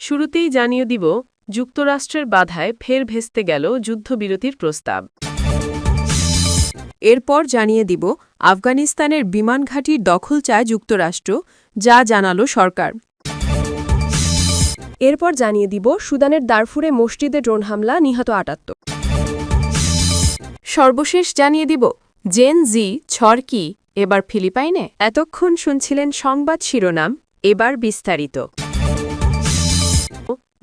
শুরুতেই জানিয়ে দিব, যুক্তরাষ্ট্রের বাধায় ফের ভেস্তে গেল যুদ্ধবিরতির প্রস্তাব। এরপর জানিয়ে দিব, আফগানিস্তানের বিমান ঘাঁটির দখল চায় যুক্তরাষ্ট্র, যা জানালো সরকার। এরপর জানিয়ে দিব, সুদানের দারফুরে মসজিদে ড্রোন হামলা নিহত আটাত্তর। সর্বশেষ জানিয়ে দিব, জেন জি ছড়কি এবার ফিলিপাইনে? এতক্ষণ শুনছিলেন সংবাদ শিরোনাম, এবার বিস্তারিত।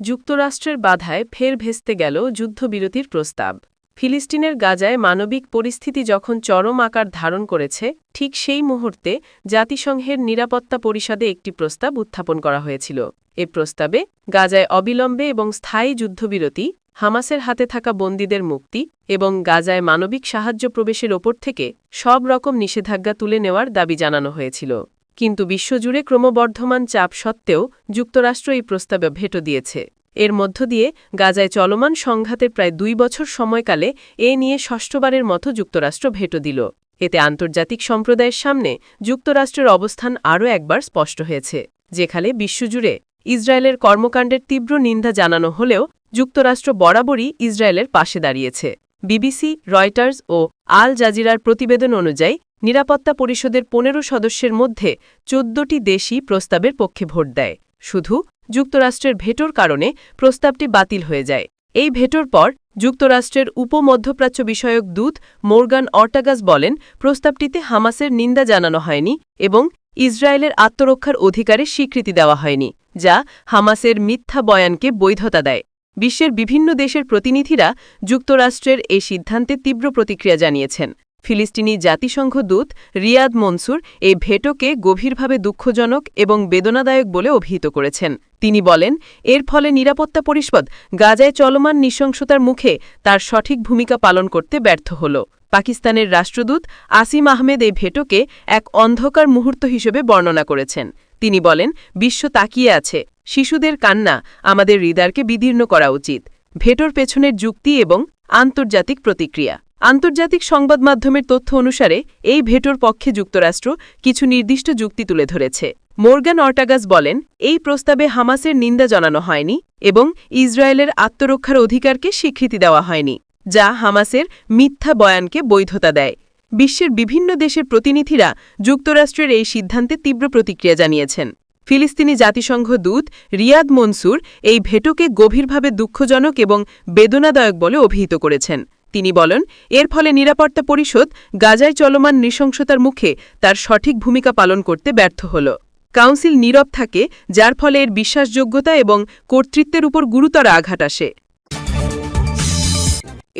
যুক্তরাষ্ট্রের বাধায় ফের ভেস্তে গেল যুদ্ধবিরতির প্রস্তাব। ফিলিস্তিনের গাজায় মানবিক পরিস্থিতি যখন চরম আকার ধারণ করেছে, ঠিক সেই মুহূর্তে জাতিসংঘের নিরাপত্তা পরিষদে একটি প্রস্তাব উত্থাপন করা হয়েছিল। এ প্রস্তাবে গাজায় অবিলম্বে এবং স্থায়ী যুদ্ধবিরতি, হামাসের হাতে থাকা বন্দীদের মুক্তি এবং গাজায় মানবিক সাহায্য প্রবেশের ওপর থেকে সব রকম নিষেধাজ্ঞা তুলে নেওয়ার দাবি জানানো হয়েছিল। কিন্তু বিশ্বজুড়ে ক্রমবর্ধমান চাপ সত্ত্বেও যুক্তরাষ্ট্র এই প্রস্তাবে ভেটো দিয়েছে। এর মধ্য দিয়ে গাজায় চলমান সংঘাতের প্রায় দুই বছর সময়কালে এ নিয়ে ষষ্ঠবারের মতো যুক্তরাষ্ট্র ভেটো দিল। এতে আন্তর্জাতিক সম্প্রদায়ের সামনে যুক্তরাষ্ট্রের অবস্থান আরও একবার স্পষ্ট হয়েছে, যেখানে বিশ্বজুড়ে ইসরায়েলের কর্মকাণ্ডের তীব্র নিন্দা জানানো হলেও যুক্তরাষ্ট্র বরাবরই ইসরায়েলের পাশে দাঁড়িয়েছে। বিবিসি, রয়টার্স ও আল জাজিরার প্রতিবেদন অনুযায়ী নিরাপত্তা পরিষদের পনেরো সদস্যের মধ্যে চোদ্দটি দেশই প্রস্তাবের পক্ষে ভোট দেয়। শুধু যুক্তরাষ্ট্রের ভেটোর কারণে প্রস্তাবটি বাতিল হয়ে যায়। এই ভেটোর পর যুক্তরাষ্ট্রের উপমধ্যপ্রাচ্য বিষয়ক দূত মোর্গান অর্টাগাস বলেন, প্রস্তাবটিতে হামাসের নিন্দা জানানো হয়নি এবং ইসরায়েলের আত্মরক্ষার অধিকারে স্বীকৃতি দেওয়া হয়নি, যা হামাসের মিথ্যা বয়ানকে বৈধতা দেয়। বিশ্বের বিভিন্ন দেশের প্রতিনিধিরা যুক্তরাষ্ট্রের এই সিদ্ধান্তে তীব্র প্রতিক্রিয়া জানিয়েছেন। ফিলিস্তিনি জাতিসংঘ দূত রিয়াদ মনসুর এই ভেটোকে গভীরভাবে দুঃখজনক এবং বেদনাদায়ক বলে অভিহিত করেছেন। তিনি বলেন, এর ফলে নিরাপত্তা পরিষদ গাজায় চলমান নৃশংসতার মুখে তার সঠিক ভূমিকা পালন করতে ব্যর্থ হল। পাকিস্তানের রাষ্ট্রদূত আসিম আহমেদ এই ভেটোকে এক অন্ধকার মুহূর্ত হিসেবে বর্ণনা করেছেন। তিনি বলেন, বিশ্ব তাকিয়ে আছে। শিশুদের কান্না আমাদের হৃদয়কে বিদীর্ণ করা উচিত। ভেটোর পেছনের যুক্তি এবং আন্তর্জাতিক প্রতিক্রিয়া। আন্তর্জাতিক সংবাদ মাধ্যমের তথ্য অনুসারে, এই ভেটোর পক্ষে যুক্তরাষ্ট্র কিছু নির্দিষ্ট যুক্তি তুলে ধরেছে। মোর্গান অর্টাগাস বলেন, এই প্রস্তাবে হামাসের নিন্দা জানানো হয়নি এবং ইসরায়েলের আত্মরক্ষার অধিকারকে স্বীকৃতি দেওয়া হয়নি, যা হামাসের মিথ্যা বয়ানকে বৈধতা দেয়। বিশ্বের বিভিন্ন দেশের প্রতিনিধিরা যুক্তরাষ্ট্রের এই সিদ্ধান্তে তীব্র প্রতিক্রিয়া জানিয়েছেন। ফিলিস্তিনি জাতিসংঘ দূত রিয়াদ মনসুর এই ভেটোকে গভীরভাবে দুঃখজনক এবং বেদনাদায়ক বলে অভিহিত করেছেন। তিনি বলেন, এর ফলে নিরাপত্তা পরিষদ গাজায় চলমান নৃশংসতার মুখে তার সঠিক ভূমিকা পালন করতে ব্যর্থ হল। কাউন্সিল নীরব থাকে, যার ফলে এর বিশ্বাসযোগ্যতা এবং কর্তৃত্বের উপর গুরুতর আঘাত আসে।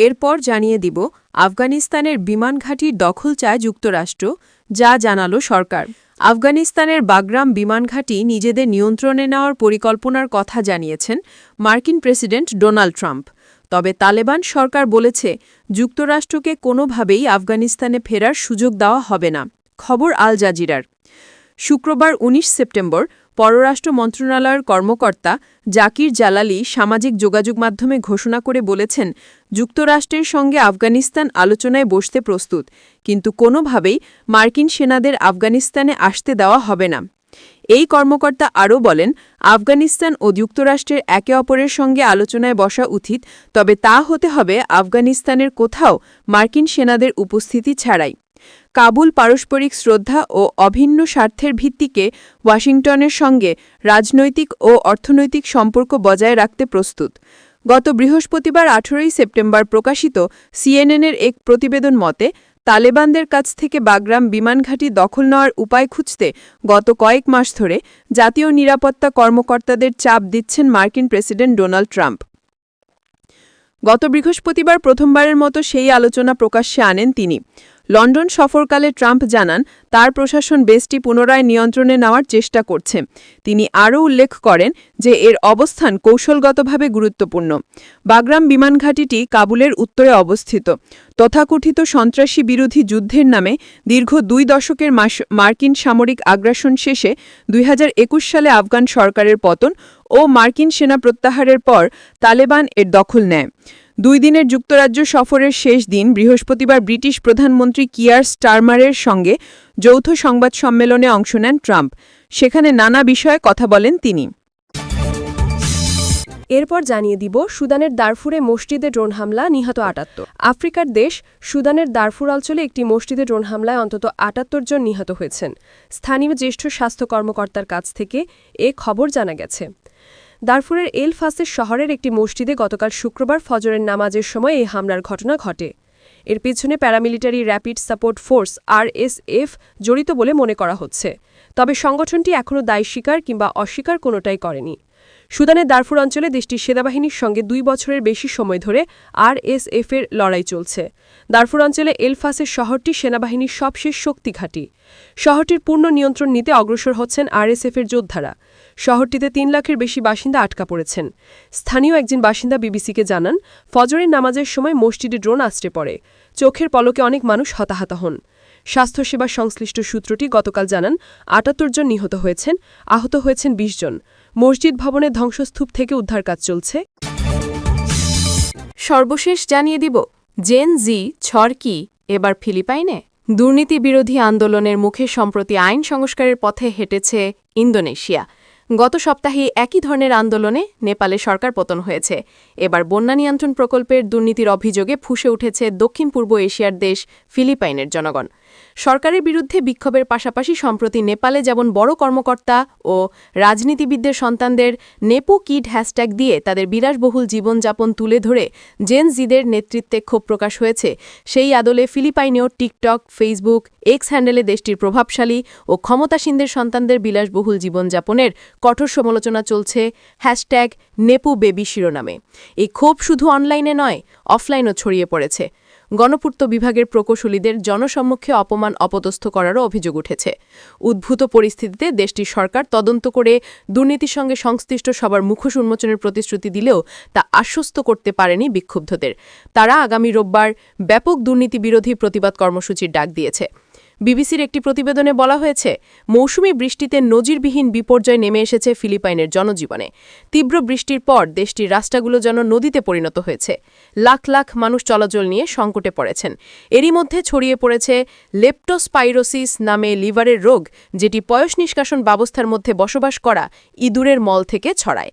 এরপর জানিয়ে দিব, আফগানিস্তানের বিমান ঘাঁটির দখল চায় যুক্তরাষ্ট্র, যা জানালো সরকার। আফগানিস্তানের বাগরাম বিমান ঘাঁটি নিজেদের নিয়ন্ত্রণে নেওয়ার পরিকল্পনার কথা জানিয়েছেন মার্কিন প্রেসিডেন্ট ডোনাল্ড ট্রাম্প। তবে তালেবান সরকার বলেছে, যুক্তরাষ্ট্রকে কোনোভাবেই আফগানিস্তানে ফেরার সুযোগ দেওয়া হবে না। খবর আল জাজিরার। শুক্রবার ১৯ সেপ্টেম্বর পররাষ্ট্র মন্ত্রণালয়ের কর্মকর্তা জাকির জালালি সামাজিক যোগাযোগ মাধ্যমে ঘোষণা করে বলেছেন, যুক্তরাষ্ট্রের সঙ্গে আফগানিস্তান আলোচনায় বসতে প্রস্তুত, কিন্তু কোনোভাবেই মার্কিন সেনাদের আফগানিস্তানে আসতে দেওয়া হবে না। এই কর্মকর্তা আরও বলেন, আফগানিস্তান ও যুক্তরাষ্ট্রের একে অপরের সঙ্গে আলোচনায় বসা উচিত, তবে তা হতে হবে আফগানিস্তানের কোথাও মার্কিন সেনাদের উপস্থিতি ছাড়াই। কাবুল পারস্পরিক শ্রদ্ধা ও অভিন্ন স্বার্থের ভিত্তিকে ওয়াশিংটনের সঙ্গে রাজনৈতিক ও অর্থনৈতিক সম্পর্ক বজায় রাখতে প্রস্তুত। গত বৃহস্পতিবার আঠেরোই সেপ্টেম্বর প্রকাশিত সিএনএনের এক প্রতিবেদন মতে তালেবানদের কাছ থেকে বাগরাম বিমানঘাঁটি দখল নেওয়ার উপায় খুঁজতে গত কয়েক মাস ধরে জাতীয় নিরাপত্তা কর্মকর্তাদের চাপ দিচ্ছেন মার্কিন প্রেসিডেন্ট ডোনাল্ড ট্রাম্প। গত বৃহস্পতিবার প্রথমবারের মতো সেই আলোচনা প্রকাশ্যে আনেন তিনি। লন্ডন সফরকালে ট্রাম্প জানান, তার প্রশাসন বেসটি পুনরায় নিয়ন্ত্রণে নেওয়ার চেষ্টা করছে। তিনি আরও উল্লেখ করেন যে এর অবস্থান কৌশলগতভাবে গুরুত্বপূর্ণ। বাগরাম বিমানঘাটিটি কাবুলের উত্তরে অবস্থিত। তথাকথিত সন্ত্রাসী বিরোধী যুদ্ধের নামে দীর্ঘ দুই দশকের মার্কিন সামরিক আগ্রাসন শেষে দুই হাজার একুশ সালে আফগান সরকারের পতন ও মার্কিন সেনা প্রত্যাহারের পর তালেবান এর দখল নেয়। দুই দিনের যুক্তরাজ্য সফরের শেষ দিন বৃহস্পতিবার ব্রিটিশ প্রধানমন্ত্রী কিয়ার স্টারমারের সঙ্গে যৌথ সংবাদ সম্মেলনে অংশ নেন ট্রাম্প। সেখানে নানা বিষয়ে কথা বলেন তিনি। এরপর জানিয়ে দিব, সুদানের দারফুরে মসজিদে ড্রোন হামলা, নিহত আটাত্তর। আফ্রিকার দেশ, সুদানের দারফুর অঞ্চলে একটি মসজিদে ড্রোন হামলায় অন্তত আটাত্তর জন নিহত হয়েছেন। স্থানীয় জ্যেষ্ঠ স্বাস্থ্য কর্মকর্তার কাছ থেকে এ খবর জানা গেছে। দারফুরের এল ফাসের শহরের একটি মসজিদে গতকাল শুক্রবার ফজরের নামাজের সময় এই হামলার ঘটনা ঘটে। এর পেছনে paramilitary rapid support force RSF জড়িত বলে মনে করা হচ্ছে। তবে সংগঠনটি এখনও দায় স্বীকার কিংবা অস্বীকার কোনোটাই করেনি। সুদানের দারফুর অঞ্চলে দেশটির সেনাবাহিনীর সঙ্গে দুই বছরের বেশি সময় ধরে আরএসএফ এর লড়াই চলছে। দারফুর অঞ্চলে এলফাসের শহরটি সেনাবাহিনীর সবশেষ শক্তি ঘাঁটি। শহরটির পূর্ণ নিয়ন্ত্রণ নিতে অগ্রসর হচ্ছেন আরএসএফ এর যোদ্ধারা। শহরটিতে তিন লাখের বেশি বাসিন্দা আটকা পড়েছেন। স্থানীয় একজন বাসিন্দা বিবিসিকে জানান, ফজরের নামাজের সময় মসজিদে ড্রোন আছড়ে পড়ে। চোখের পলকে অনেক মানুষ হতাহত হন। স্বাস্থ্যসেবা সংশ্লিষ্ট সূত্রটি গতকাল জানান, আটাত্তর জন নিহত হয়েছেন, আহত হয়েছেন ২০ জন। মসজিদ ভবনের ধ্বংসস্তূপ থেকে উদ্ধার কাজ চলছে। সর্বশেষ জানিয়ে দিব, জেন জি ছড়কি এবার ফিলিপাইনে? দুর্নীতি বিরোধী আন্দোলনের মুখে সম্প্রতি আইন সংস্কারের পথে হেঁটেছে ইন্দোনেশিয়া। গত সপ্তাহে একই ধরনের আন্দোলনে নেপালে সরকার পতন হয়েছে। এবার বন্যা নিয়ন্ত্রণ প্রকল্পের দুর্নীতির অভিযোগে ফুসে উঠেছে দক্ষিণ পূর্ব এশিয়ার দেশ ফিলিপাইনের জনগণ। সরকারের বিরুদ্ধে বিক্ষোভের পাশাপাশি সম্প্রতি নেপালে যেমন বড় কর্মকর্তা ও রাজনীতিবিদদের সন্তানদের নেপো কিড হ্যাশট্যাগ দিয়ে তাদের বিলাসবহুল জীবনযাপন তুলে ধরে জেন জিদের নেতৃত্বে ক্ষোভ প্রকাশ হয়েছে, সেই আদলে ফিলিপাইনেও টিকটক, ফেসবুক, এক্স হ্যান্ডেলে দেশটির প্রভাবশালী ও ক্ষমতাসীনদের সন্তানদের বিলাসবহুল জীবনযাপনের কঠোর সমালোচনা চলছে হ্যাশট্যাগ নেপু বেবি শিরোনামে। এই ক্ষোভ শুধু অনলাইনে নয়, অফলাইনও ছড়িয়ে পড়েছে। গণপূর্ত বিভাগের প্রকৌশলীদের জনসম্মুখে অপমান অপদস্থ করারও অভিযোগ উঠেছে। উদ্ভূত পরিস্থিতিতে দেশটির সরকার তদন্ত করে দুর্নীতির সঙ্গে সংশ্লিষ্ট সবার মুখোশ উন্মোচনের প্রতিশ্রুতি দিলেও তা আশ্বস্ত করতে পারেনি বিক্ষুব্ধদের। তারা আগামী রোববার ব্যাপক দুর্নীতি বিরোধী প্রতিবাদ কর্মসূচির ডাক দিয়েছে। বিবিসির একটি প্রতিবেদনে বলা হয়েছে, মৌসুমি বৃষ্টিতে নজিরবিহীন বিপর্যয় নেমে এসেছে ফিলিপাইনের জনজীবনে। তীব্র বৃষ্টির পর দেশটির রাস্তাগুলো যেন নদীতে পরিণত হয়েছে। লাখ লাখ মানুষ চলাচল নিয়ে সংকটে পড়েছেন। এরই মধ্যে ছড়িয়ে পড়েছে লেপ্টোস্পাইরোসিস নামে লিভারের রোগ, যেটি পয়স নিষ্কাশন ব্যবস্থার মধ্যে বসবাস করা ইঁদুরের মল থেকে ছড়ায়।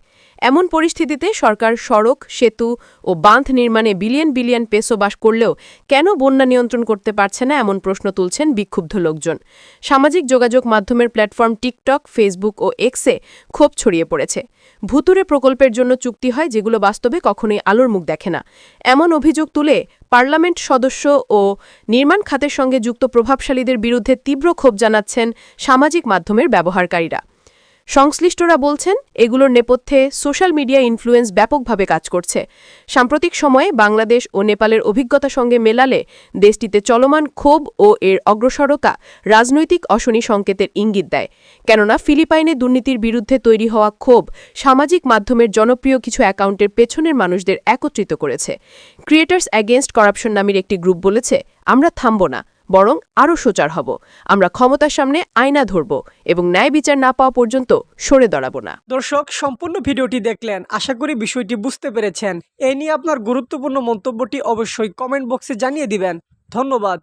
এমন পরিস্থিতিতে সরকার সড়ক, সেতু ও বাঁধ নির্মাণে বিলিয়ন বিলিয়ন পেসো বাস করলেও কেন বন্যা নিয়ন্ত্রণ করতে পারছে না এমন প্রশ্ন তুলছেন বিক্ষুব্ধ লোকজন। সামাজিক যোগাযোগ মাধ্যমের প্ল্যাটফর্ম টিকটক, ফেসবুক ও এক্সে ক্ষোভ ছড়িয়ে পড়েছে। ভুতুরে প্রকল্পের জন্য চুক্তি হয় যেগুলো বাস্তবে কখনোই আলোর মুখ দেখে না। এমন অভিযোগ তুলে পার্লামেন্ট সদস্য ও নির্মাণ খাতের সঙ্গে যুক্ত প্রভাবশালীদের বিরুদ্ধে তীব্র ক্ষোভ জানাচ্ছেন সামাজিক মাধ্যমের ব্যবহারকারীরা। সংশ্লিষ্টরা বলছেন, এগুলোর নেপথ্যে সোশ্যাল মিডিয়া ইনফ্লুয়েন্স ব্যাপকভাবে কাজ করছে। সাম্প্রতিক সময়ে বাংলাদেশ ও নেপালের অভিজ্ঞতা সঙ্গে মেলালে দেশটিতে চলমান ক্ষোভ ও এর অগ্রসরতা রাজনৈতিক অশনি সংকেতের ইঙ্গিত দেয়। কেননা, ফিলিপাইনে দুর্নীতির বিরুদ্ধে তৈরি হওয়া ক্ষোভ সামাজিক মাধ্যমের জনপ্রিয় কিছু অ্যাকাউন্টের পেছনের মানুষদের একত্রিত করেছে। ক্রিয়েটার্স অ্যাগেনস্ট করাপশন নামের একটি গ্রুপ বলেছে, আমরা থামব না। বরং আরও সোচার হব। আমরা ক্ষমতার সামনে আয়না ধরব এবং ন্যায় বিচার না পাওয়া পর্যন্ত সরে দাঁড়াবো না। দর্শক, সম্পূর্ণ ভিডিওটি দেখলেন। আশা করি বিষয়টি বুঝতে পেরেছেন। এ নিয়ে আপনার গুরুত্বপূর্ণ মন্তব্যটি অবশ্যই কমেন্ট বক্সে জানিয়ে দিবেন। ধন্যবাদ।